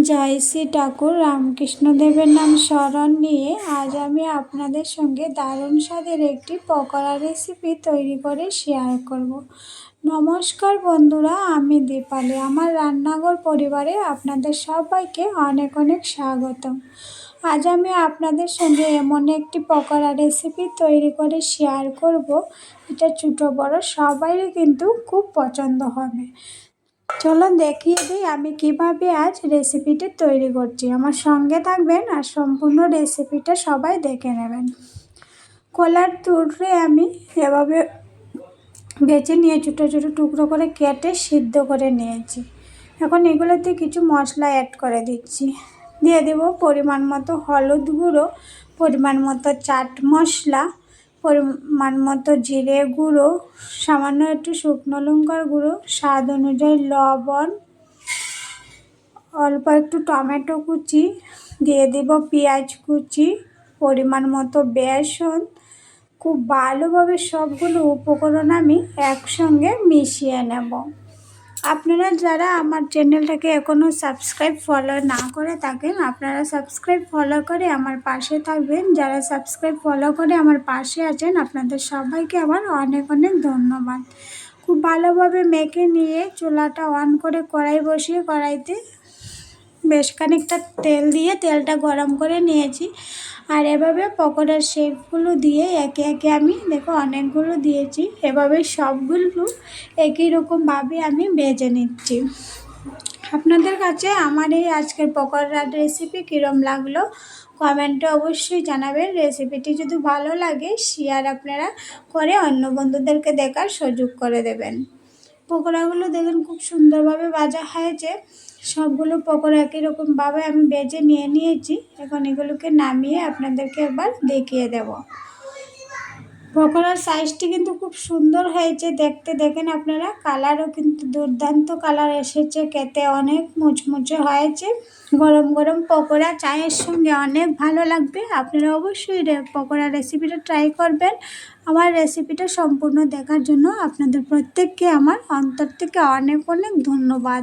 জয় শ্রী ঠাকুর। রামকৃষ্ণদেবের নাম স্মরণ নিয়ে আজ আমি আপনাদের সঙ্গে দারুণ স্বাদের একটি পকোড়া রেসিপি তৈরি করে শেয়ার করব। নমস্কার বন্ধুরা, আমি দীপালি। আমার রান্নাঘর পরিবারে আপনাদের সবাইকে অনেক অনেক স্বাগতম। আজ আমি আপনাদের সঙ্গে এমন একটি পকোড়া রেসিপি তৈরি করে শেয়ার করব। এটা ছোটো বড় সবাইরই কিন্তু খুব পছন্দ হবে। চলো দেখিয়ে দিই আমি কীভাবে আজ রেসিপিটা তৈরি করছি। আমার সঙ্গে থাকবেন আর সম্পূর্ণ রেসিপিটা সবাই দেখে নেবেন। কলার তুড়ে আমি এভাবে বেছে নিয়ে ছোটো ছোটো টুকরো করে কেটে সিদ্ধ করে নিয়েছি। এখন এগুলোতে কিছু মশলা অ্যাড করে দিচ্ছি। দিয়ে দেব পরিমাণ মতো হলুদ গুঁড়ো, পরিমাণ মতো চাট মশলা পরিমাণ মতো জিরে গুঁড়ো, সামান্য একটু শুকনো লঙ্কার গুঁড়ো, স্বাদ অনুযায়ী লবণ, অল্প একটু টমেটো কুচি, দিয়ে দেব পেঁয়াজ কুচি, পরিমাণ মতো বেসন। খুব ভালোভাবে সবগুলো উপকরণ আমি একসঙ্গে মিশিয়ে নেব। আপনারা যারা আমার চ্যানেলটাকে এখনও সাবস্ক্রাইব ফলো না করে থাকেন, আপনারা সাবস্ক্রাইব ফলো করে আমার পাশে থাকবেন। যারা সাবস্ক্রাইব ফলো করে আমার পাশে আছেন, আপনাদের সবাইকে আমার অনেক অনেক ধন্যবাদ। খুব ভালোভাবে মেখে নিয়ে চুলাটা অন করে কড়াই বসিয়ে কড়াইতে বেশ খানিকটা তেল দিয়ে তেলটা গরম করে নিয়েছি। আর এভাবে পকোড়ার শেপগুলো দিয়ে একে একে আমি, দেখো অনেকগুলো দিয়েছি, এভাবে সবগুলো একই রকমভাবে আমি ভেজে নিচ্ছি। আপনাদের কাছে আমার এই আজকের পকোড়ার রেসিপি কীরম লাগল? কমেন্টে অবশ্যই জানাবেন। রেসিপিটি যদি ভালো লাগে শেয়ার আপনারা করে অন্য বন্ধুদেরকে দেখার সুযোগ করে দেবেন। পকোড়াগুলো দেখুন খুব সুন্দরভাবে ভাজা হয়েছে। সবগুলো পকোড়া একই রকমভাবে আমি বেজে নিয়ে নিয়েছি। এখন এগুলোকে নামিয়ে আপনাদেরকে এবার দেখিয়ে দেব। পকোড়ার সাইজটি কিন্তু খুব সুন্দর হয়েছে। দেখতে দেখেন আপনারা কালারও কিন্তু দুর্দান্ত কালার এসেছে। খেতে অনেক মুচমুচে হয়েছে। গরম গরম পকোড়া চায়ের সঙ্গে অনেক ভালো লাগবে। আপনারা অবশ্যই পকোড়া রেসিপিটা ট্রাই করবেন। আমার রেসিপিটা সম্পূর্ণ দেখার জন্য আপনাদের প্রত্যেককে আমার অন্তর থেকে অনেক অনেক ধন্যবাদ।